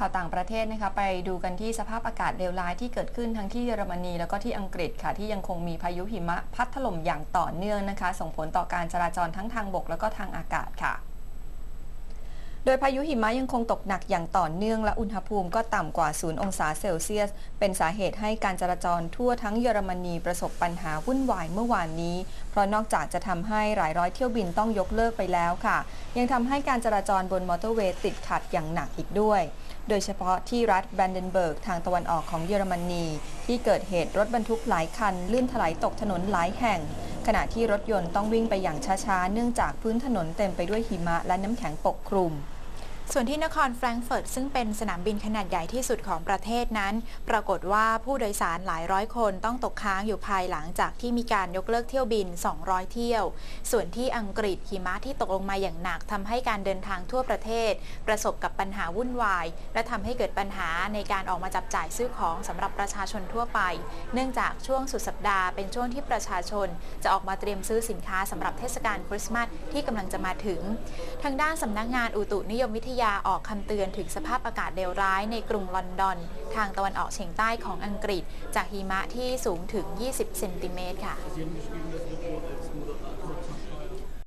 ข่าวต่างประเทศนะคะไปดูกันที่สภาพอากาศเลวร้ายที่เกิดขึ้นทั้งที่เยอรมนีแล้วก็ที่อังกฤษค่ะที่ยังคงมีพายุหิมะพัดถล่มอย่างต่อเนื่องนะคะ ส่งผลต่อการจราจรทั้งทางบกแล้วก็ทางอากาศค่ะ โดยพายุหิมะยังคงตกหนักอย่างต่อเนื่องและอุณหภูมิก็ต่ำกว่า 0 องศาเซลเซียส เป็นสาเหตุให้การจราจรทั่วทั้งเยอรมนีประสบปัญหาวุ่นวายเมื่อวานนี้ เพราะนอกจากจะทำให้หลายร้อยเที่ยวบินต้องยกเลิกไปแล้วค่ะ ยังทำให้การจราจรบนมอเตอร์เวย์ติดขัดอย่างหนักอีกด้วย โดยเฉพาะที่รัฐแบรนเดนเบิร์กทางตะวันออกของเยอรมนี ที่เกิดเหตุรถบรรทุกหลายคัน ลื่นถลายตกถนนหลายแห่งขณะที่รถยนต์ต้องวิ่งไปอย่างช้าๆ เนื่องจากพื้นถนนเต็มไปด้วยหิมะและน้ำแข็งปกคลุม ส่วนที่นครแฟรงก์เฟิร์ตซึ่งเป็นสนามบินขนาดใหญ่ที่สุดของประเทศนั้น ปรากฏว่าผู้โดยสารหลายร้อยคนต้องตกค้างอยู่ภายหลังจากที่มีการยกเลิกเที่ยวบิน 200 เที่ยว ส่วนที่อังกฤษหิมะที่ตกลงมาอย่างหนักทำให้การเดินทางทั่วประเทศ ประสบกับปัญหาวุ่นวาย และทำให้เกิดปัญหาในการออกมาจับจ่ายซื้อของสำหรับประชาชนทั่วไป เนื่องจากช่วงสุดสัปดาห์เป็นช่วงที่ประชาชน จะออกมาเตรียมซื้อสินค้าสำหรับเทศกาลคริสต์มาสที่กำลังจะมาถึง ทางด้านสำนักงานอุตุนิยมวิทยายาออกคำเตือนถึงสภาพอากาศเลวร้ายในกรุงลอนดอน ทางตะวันออกเฉียงใต้ของอังกฤษ จากหิมะที่สูงถึง 20 เซนติเมตรค่ะ